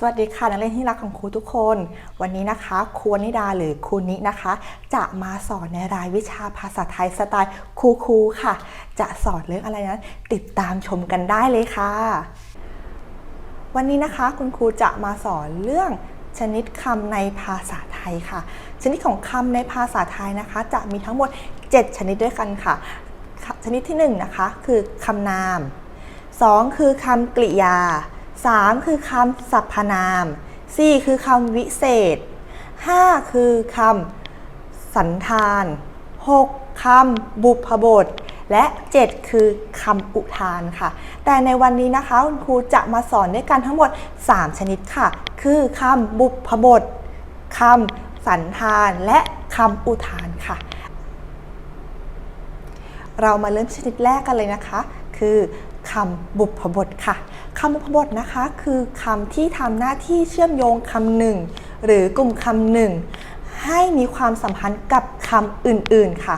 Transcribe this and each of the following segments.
สวัสดีค่ะนักเรียนที่รักของครูทุกคน วันนี้นะคะครูนิดาหรือครูนินะคะ จะมาสอนในรายวิชาภาษาไทยสไตล์ครูครูค่ะ จะสอนเรื่องอะไรนั้นติดตามชมกันได้เลยค่ะ วันนี้นะคะคุณครูจะมาสอนเรื่องชนิดคำในภาษาไทยค่ะ ชนิดของคำในภาษาไทยนะคะ จะมีทั้งหมด 7 ชนิดด้วยกันค่ะ ชนิดที่1นะคะคือคำนาม 2 คือคำกริยา 3 คือคำสรรพนาม 4 คือคำวิเศษ 5 คือคำสันธาน 6 คำบุพบท และ 7 คือคำอุทานค่ะ แต่ในวันนี้นะคะคุณครูจะมาสอนด้วยกันทั้งหมด 3 ชนิดค่ะ คือคำบุพบทคำสันธานและคำอุทานค่ะ เรามาเริ่มชนิดแรกกันเลยนะคะ คือคำบุพบทค่ะ คำบุพบทนะคะคือคำที่ทำหน้าที่เชื่อมโยงคำหนึ่งหรือกลุ่มคำหนึ่งให้มีความสัมพันธ์กับคำอื่นๆค่ะ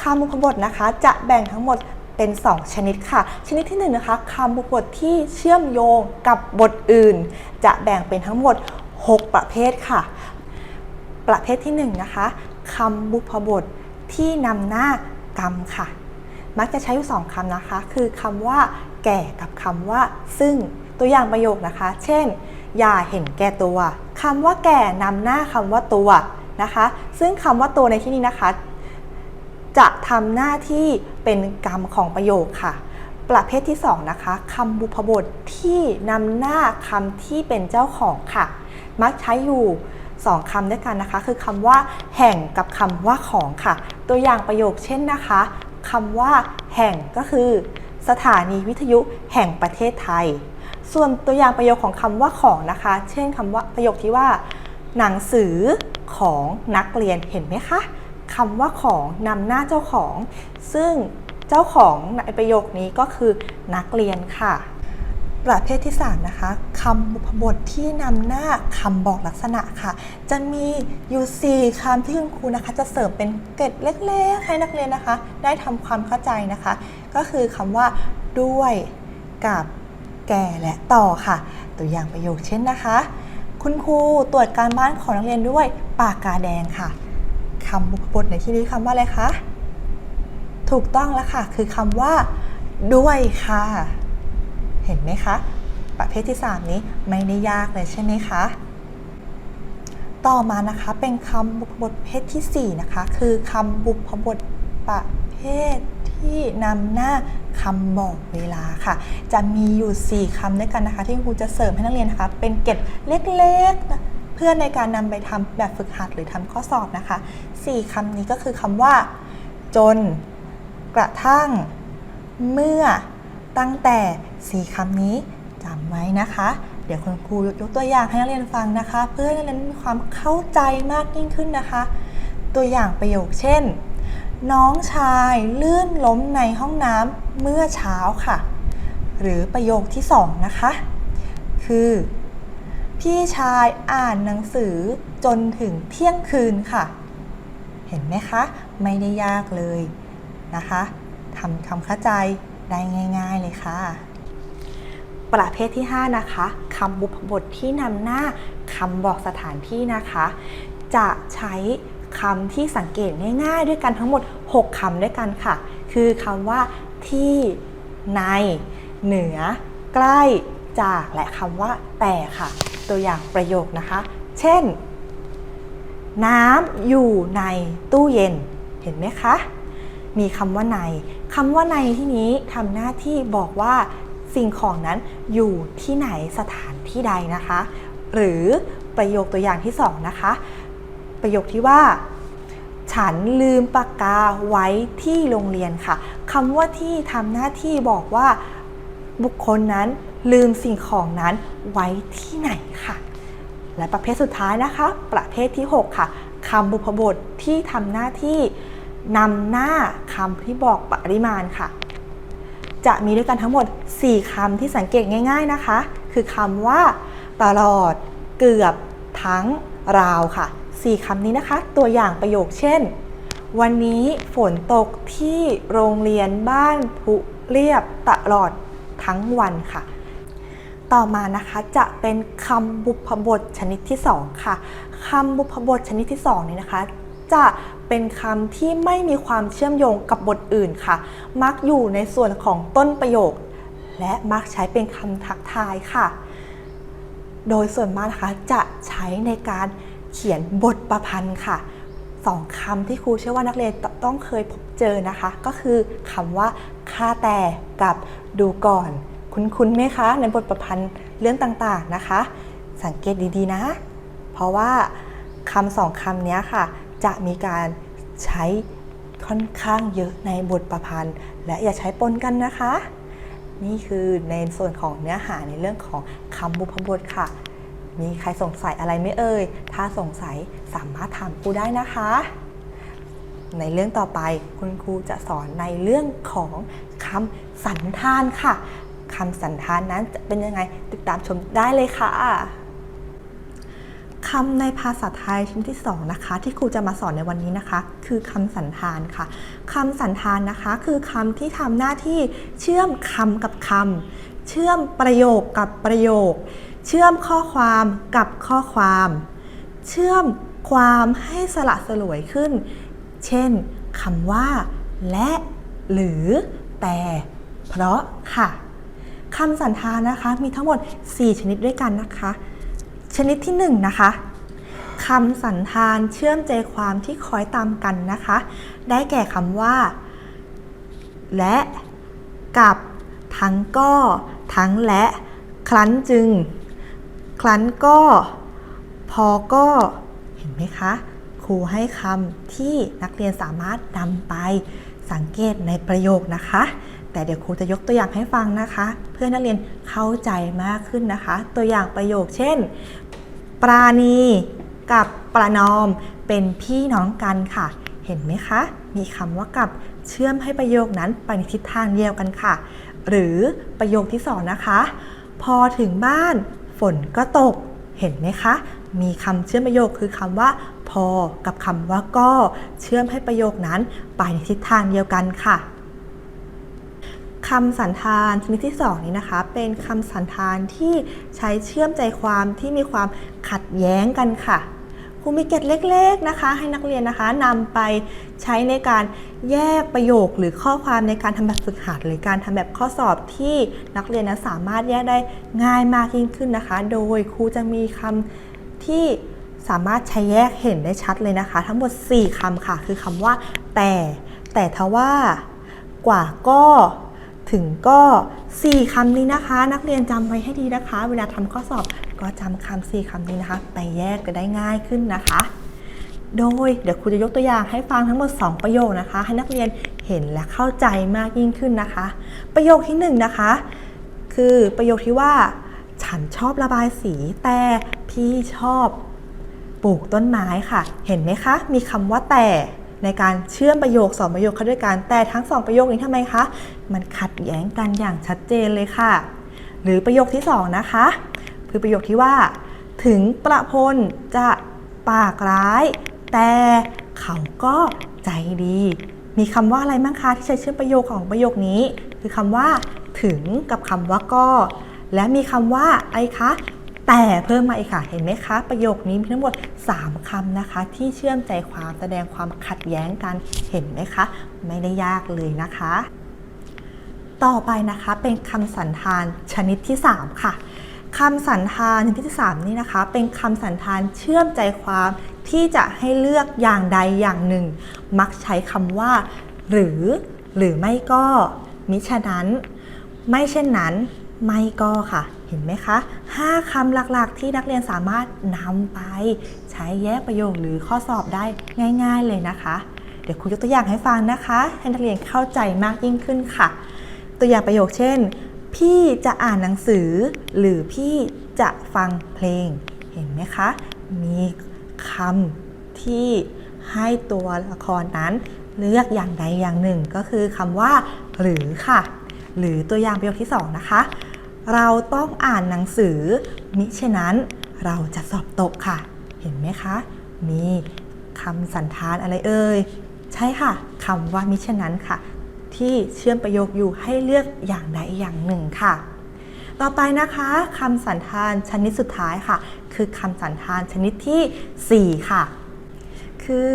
คำบุพบทนะคะจะแบ่งทั้งหมดเป็น 2 ชนิดค่ะ ชนิดที่1นงนะคะคำบุพบทที่เชื่อมโยงกับบทอื่น จะแบ่งเป็นทั้งหมด 6 ประเภทค่ะ ประเภทที่1นะคะคำบุพบทที่นำหน้ากรรมค่ะ มักจะใช้อยู่สองคำนะคะ คือคำว่า แก่กับคำว่า ซึ่งตัวอย่างประโยคนะคะ เช่น อย่าเห็นแก่ตัวคำว่าแก่นำหน้าคำว่าตัวนะคะ ซึ่งคำว่าตัวในที่นี้นะคะ จะทำหน้าที่เป็นกรรมของประโยคค่ะประเภทที่2นะคะคำบุพบทที่นำหน้าคำที่เป็นเจ้าของค่ะ มักใช้อยู่ 2คำด้วยกันนะคะ คือคำว่า แห่งกับคำว่าของค่ะ ตัวอย่างประโยคเช่นนะคะคำว่า แห่งก็คือ สถานีวิทยุแห่งประเทศไทย ส่วนตัวอย่างประโยคของคำว่าของนะคะ เช่นคำว่าประโยคที่ว่า หนังสือของนักเรียนเห็นไหมคะคำว่าของนำหน้าเจ้าของ ซึ่งเจ้าของในประโยคนี้ก็คือนักเรียนค่ะ ประเภทที่3นะคะคำบุพบทที่นำหน้าคำบอกลักษณะค่ะ จะมีอยู่4คำที่คุณครูนะคะ จะเสริมเป็นเกร็ดเล็กๆ ให้นักเรียนนะคะ ได้ทำความเข้าใจนะคะ ก็คือคำว่าด้วยกับแก่และต่อค่ะ ตัวอย่างประโยคเช่นนะคะ คุณครูตรวจการบ้านของนักเรียนด้วยปากกาแดงค่ะคำบุพบทในที่นี้คำว่าอะไรคะถูกต้องแล้วค่ะ คือคำว่าด้วยค่ะ เห็นไหมคะ ประเภทที่ 3 นี้ไม่ได้ยากเลยใช่ไหมคะ ต่อมานะคะเป็นคำบุพบทเภทที่ 4 นะคะ คือคำบุพบทประเภทที่นำหน้าคำบอกเวลาค่ะ จะมีอยู่ 4คำด้วยกันนะคะ ที่ครูจะเสริมให้นักเรียนนะคะ เป็นเกร็ดเล็กๆ เพื่อในการนำไปทำแบบฝึกหัดหรือทำข้อสอบนะคะ 4คำนี้ก็คือคำว่า จน กระทั่ง เมื่อตั้งแต่ สี่คำนี้จำไว้นะคะ เดี๋ยวคุณครูยกตัวอย่างให้นักเรียนฟังนะคะ เพื่อให้นักเรียนมีความเข้าใจมากยิ่งขึ้นนะคะ ตัวอย่างประโยคเช่น น้องชายลื่นล้มในห้องน้ำเมื่อเช้าค่ะ หรือประโยคที่สองนะคะ คือ พี่ชายอ่านหนังสือจนถึงเที่ยงคืนค่ะ เห็นไหมคะ ไม่ได้ยากเลยนะคะทำความเข้าใจได้ง่าย ๆเลยค่ะ ประเภทที่ 5 นะคะคำบุพบทที่นำหน้าคำบอกสถานที่นะคะ จะใช้คำที่สังเกตง่ายๆ ด้วยกันทั้งหมด 6คำด้วยกันค่ะ คือคำว่าที่ใน เหนือ ใกล้ จากและคำว่าแต่ค่ะ ตัวอย่างประโยคนะคะ เช่น น้ำอยู่ในตู้เย็น เห็นไหมคะ มีคำว่าในคำว่าในที่นี้ทำหน้าที่บอกว่า สิ่งของนั้นอยู่ที่ไหนสถานที่ใดนะคะ หรือประโยคตัวอย่างที่สองนะคะ ประโยคที่ว่า ฉันลืมปากกาไว้ที่โรงเรียนค่ะคำว่าที่ทำหน้าที่บอกว่าบุคคลนั้นลืมสิ่งของนั้นไว้ที่ไหนค่ะ และประเภทสุดท้ายนะคะ ประเภทที่ 6 ค่ะคำบุพบทที่ทำหน้าที่นำหน้าคำที่บอกปริมาณค่ะ จะมีด้วยกันทั้งหมด 4คำที่สังเกตง่ายๆนะคะ คือคำว่า ตลอด เกือบทั้งราวค่ะ 4คำนี้นะคะ ตัวอย่างประโยคเช่น วันนี้ฝนตกที่โรงเรียนบ้านพุเรียบตลอดทั้งวันค่ะ ต่อมานะคะจะเป็นคำบุพบทชนิดที่สองค่ะคำบุพบทชนิดที่สองนี้นะคะ จะ เป็นคำที่ไม่มีความเชื่อมโยงกับบทอื่นค่ะ มักอยู่ในส่วนของต้นประโยค และมักใช้เป็นคำทักทายค่ะ โดยส่วนมากนะคะจะใช้ในการเขียนบทประพันธ์ค่ะสองคำที่ครูเชื่อว่านักเรียนต้องเคยพบเจอนะคะ ก็คือคำว่าค่าแต่กับดูก่อน คุ้นๆไหมคะ ในบทประพันธ์เรื่องต่างๆนะคะ สังเกตดีๆนะ เพราะว่าคำสองคำนี้ค่ะ จะมีการใช้ค่อนข้างเยอะในบทประพันธ์ และอย่าใช้ปนกันนะคะ นี่คือในส่วนของเนื้อหาในเรื่องของคำบุพบทค่ะ มีใครสงสัยอะไรไม่เอ่ย ถ้าสงสัยสามารถถามครูได้นะคะ ในเรื่องต่อไปคุณครูจะสอนในเรื่องของคำสันธานค่ะคำสันธานนั้นจะเป็นยังไงติดตามชมได้เลยค่ะ คำในภาษาไทยชิ้นที่สองนะคะที่ครูจะมาสอนในวันนี้นะคะ คือคำสันธานค่ะคำสันธานนะคะ คือคำที่ทำหน้าที่เชื่อมคำกับคำเชื่อมประโยคกับประโยค เชื่อมข้อความกับข้อความ เชื่อมความให้สละสลวยขึ้น เช่นคำว่า และ หรือ แต่ เพราะค่ะคำสันธานนะคะมีทั้งหมด 4 ชนิดด้วยกันนะคะ ชนิดที่1นะคะคำสันธานเชื่อมใจความที่คอยตามกันนะคะ ได้แก่คำว่า และกับทั้งก็ ทั้งและ ครั้นจึง ครั้นก็ พอก็ เห็นไหมคะ ครูให้คำที่นักเรียนสามารถนำไปสังเกตในประโยคนะคะ แต่เดี๋ยวครูจะยกตัวอย่างให้ฟังนะคะ เพื่อนักเรียนเข้าใจมากขึ้นนะคะ ตัวอย่างประโยคเช่น ปราณีกับประนอมเป็นพี่น้องกันค่ะ เห็นไหมคะ มีคำว่ากับเชื่อมให้ประโยคนั้นไปในทิศทางเดียวกันค่ะ หรือประโยคที่สองนะคะ พอถึงบ้านฝนก็ตก เห็นไหมคะ มีคำเชื่อมประโยคคือคำว่า พอกับคำว่าก็ เชื่อมให้ประโยคนั้นไปในทิศทางเดียวกันค่ะ คำสันธานชนิดที่สองนี้นะคะ เป็นคำสันธานที่ใช้เชื่อมใจความที่มีความขัดแย้งกันค่ะครูมีเกร็ดเล็กๆนะคะ ให้นักเรียนนะคะนำไปใช้ในการแยกประโยคหรือข้อความในการทำแบบฝึกหัดหรือการทำแบบข้อสอบที่นักเรียนนะสามารถแยกได้ง่ายมากยิ่งขึ้นนะคะ โดยครูจะมีคำที่สามารถใช้แยกเห็นได้ชัดเลยนะคะ ทั้งหมด 4คำค่ะ คือคำว่า แต่ แต่ทว่า กว่าก็ ถึงก็ 4คำนี้นะคะ นักเรียนจำไว้ให้ดีนะคะ เวลาทำข้อสอบก็จำคำ4คำนี้นะคะ ไปแยกกันได้ง่ายขึ้นนะคะ โดยเดี๋ยวครูจะยกตัวอย่างให้ฟังทั้งหมด 2 ประโยคนะคะ ให้นักเรียนเห็นและเข้าใจมากยิ่งขึ้นนะคะ ประโยคที่1นะคะ คือประโยคที่ว่า ฉันชอบระบายสีแต่พี่ชอบปลูกต้นไม้ค่ะ เห็นไหมคะ มีคำว่าแต่ ในการเชื่อมประโยคสองประโยคเข้าด้วยกัน แต่ทั้งสองประโยคนี้ทำไมคะ มันขัดแย้งกันอย่างชัดเจนเลยค่ะ หรือประโยคที่สองนะคะ คือประโยคที่ว่า ถึงประพลจะปากร้าย แต่เขาก็ใจดี มีคำว่าอะไรบ้างคะที่ใช้เชื่อมประโยคของประโยคนี้ คือคำว่า ถึงกับคำว่าก็ และมีคำว่าอะไรคะ แต่เพิ่มมาอีกค่ะ เห็นไหมคะ ประโยคนี้มีทั้งหมด 3คำนะคะ ที่เชื่อมใจความแสดงความขัดแย้งกัน เห็นไหมคะ ไม่ได้ยากเลยนะคะ ต่อไปนะคะเป็นคำสันธานชนิดที่ 3 ค่ะคำสันธานชนิดที่ 3 นี่นะคะ เป็นคำสันธานเชื่อมใจความที่จะให้เลือกอย่างใดอย่างหนึ่ง มักใช้คำว่า หรือ หรือไม่ก็ มิฉะนั้น ไม่เช่นนั้น ไม่ก็ค่ะ ห็นไหมคะ 5คำหลักๆ ที่นักเรียนสามารถนำไป ใช้แยกประโยคหรือข้อสอบได้ง่าย ๆเลยนะคะ เดี๋ยวครูยกตัวอย่างให้ฟังนะคะ ให้นักเรียนเข้าใจมากยิ่งขึ้นค่ะ ตัวอย่างประโยคเช่น พี่จะอ่านหนังสือ หรือพี่จะฟังเพลง เห็นไหมคะ มีคำที่ให้ตัวละครนั้นเลือกอย่างใดอย่างหนึ่งก็คือคำว่า หรือค่ะ หรือตัวอย่างประโยคที่สองนะคะ เราต้องอ่านหนังสือ มิฉะนั้นเราจะสอบตกค่ะ เห็นไหมคะ มีคำสันธานอะไรเอ่ย ใช่ค่ะคำว่ามิฉะนั้นค่ะ ที่เชื่อมประโยคอยู่ให้เลือกอย่างใดอย่างหนึ่งค่ะ ต่อไปนะคะคำสันธานชนิดสุดท้ายค่ะ คือคำสันธานชนิดทีสี่4 ค่ะ คือ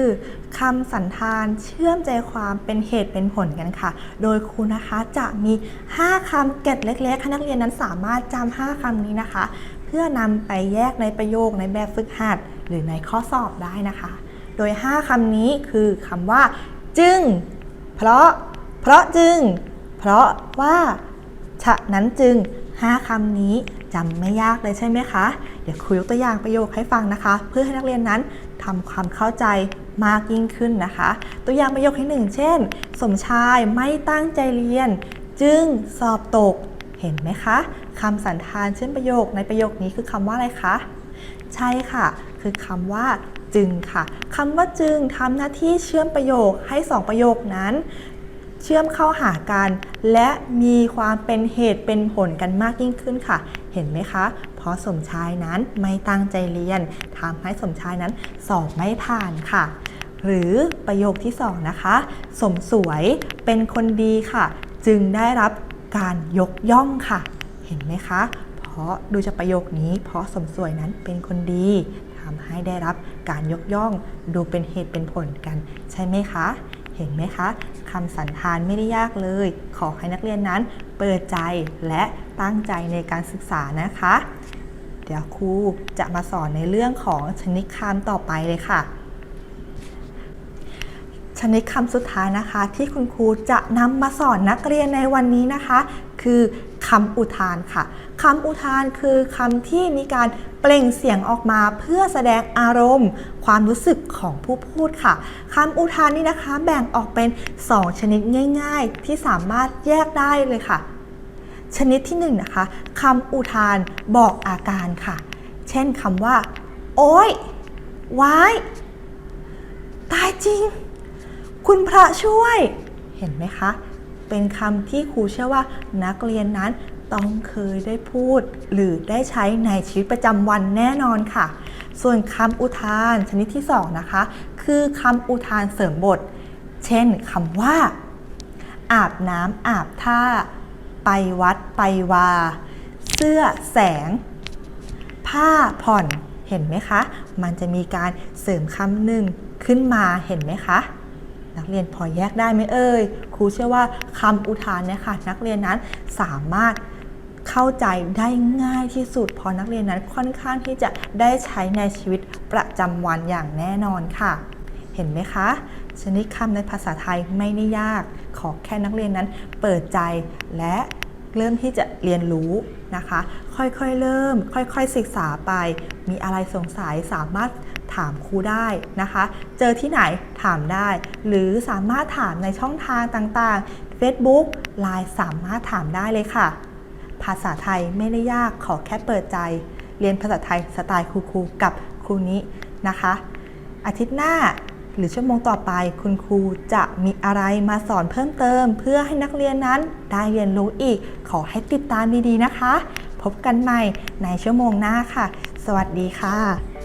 คำสันธานเชื่อมใจความเป็นเหตุเป็นผลกันค่ะ โดยครูนะคะจะมี 5คำเก็ดเล็กๆให้นักเรียนนั้นสามารถจำ5คำนี้นะคะ เพื่อนำไปแยกในประโยคในแบบฝึกหัด หรือในข้อสอบได้นะคะ โดย 5คำนี้คือคำว่า จึง เพราะ เพราะจึง เพราะว่าฉะนั้นจึง 5คำนี้จำไม่ยากเลยใช่ไหมคะ เดี๋ยวครูยกตัวอย่างประโยคให้ฟังนะคะ เพื่อให้นักเรียนนั้นทำความเข้าใจ มากยิ่งขึ้นนะคะ ตัวอย่างประโยคที่หนึ่งเช่น สมชายไม่ตั้งใจเรียน จึงสอบตก เห็นไหมคะคำสันธานเช่นประโยคในประโยคนี้คือคำว่าอะไรคะ ใช่ค่ะ คือคำว่าจึงค่ะคำว่าจึงทำหน้าที่เชื่อมประโยคให้สองประโยคนั้น เชื่อมเข้าหากัน และมีความเป็นเหตุเป็นผลกันมากยิ่งขึ้นค่ะ เห็นไหมคะ ราะสมชายนั้นไม่ตั้งใจเรียนทำให้สมชายนั้นสอบไม่ผ่านค่ะ หรือประโยคที่สองนะคะ สมสวยเป็นคนดีค่ะ จึงได้รับการยกย่องค่ะ เห็นไหมคะ เพราะดูจากประโยคนี้ เพราะสมสวยนั้นเป็นคนดีทำให้ได้รับการยกย่อง ดูเป็นเหตุเป็นผลกัน ใช่ไหมคะเห็นไหมคะคำสันธานไม่ได้ยากเลย ขอให้นักเรียนนั้นเปิดใจและตั้งใจในการศึกษานะคะ เดี๋ยวครูจะมาสอนในเรื่องของชนิดคำต่อไปเลยค่ะ ชนิดคำสุดท้ายนะคะ ที่คุณครูจะนำมาสอนนักเรียนในวันนี้นะคะ คือคำอุทานค่ะคำอุทานคือคำที่มีการเปล่งเสียงออกมาเพื่อแสดงอารมณ์ ความรู้สึกของผู้พูดค่ะคำอุทานนี้นะคะแบ่งออกเป็น 2 ชนิดง่าย ๆ ที่สามารถแยกได้เลยค่ะ ชนิดที่1นงนะคะคำอุทานบอกอาการค่ะ เช่นคำว่า โอ๊ยว้าย ตายจริง คุณพระช่วย เห็นไหมคะ เป็นคำที่ครูเชื่อว่านักเรียนนั้นต้องเคยได้พูด หรือได้ใช้ในชีวิตประจำวันแน่นอนค่ะ ส่วนคำอุทานชนิดที่ 2 นะคะ คือคำอุทานเสริมบท เช่นคำว่า อาบน้ำอาบท่า ไปวัดไปวา เสื้อแสง ผ้าผ่อนเห็นไหมคะ มันจะมีการเสริมคำหนึ่งขึ้นมาเห็นไหมคะ นักเรียนพอแยกได้ไหมเอ่ยครูเชื่อว่าคำอุทานเนี่ยค่ะ นักเรียนนั้นสามารถเข้าใจได้ง่ายที่สุดพราะนักเรียนนั้นค่อนข้างที่จะได้ใช้ในชีวิตประจำวันอย่างแน่นอนค่ะ เห็นไหมคะ ชนิดคำในภาษาไทยไม่ได้ยาก ขอแค่นักเรียนนั้นเปิดใจและ เริ่มที่จะเรียนรู้นะคะ ค่อยๆเริ่ม ค่อยๆศึกษาไป มีอะไรสงสัยสามารถถามครูได้นะคะ เจอที่ไหนถามได้ หรือสามารถถามในช่องทางต่างๆ Facebook Line สามารถถามได้เลยค่ะ ภาษาไทยไม่ได้ยากขอแค่เปิดใจ เรียนภาษาไทยสไตล์ครูๆกับครูนี้นะคะ อาทิตย์หน้า หรือชั่วโมงต่อไป คุณครูจะมีอะไรมาสอนเพิ่มเติม เพื่อให้นักเรียนนั้นได้เรียนรู้อีก ขอให้ติดตามดีๆนะคะ พบกันใหม่ในชั่วโมงหน้าค่ะ สวัสดีค่ะ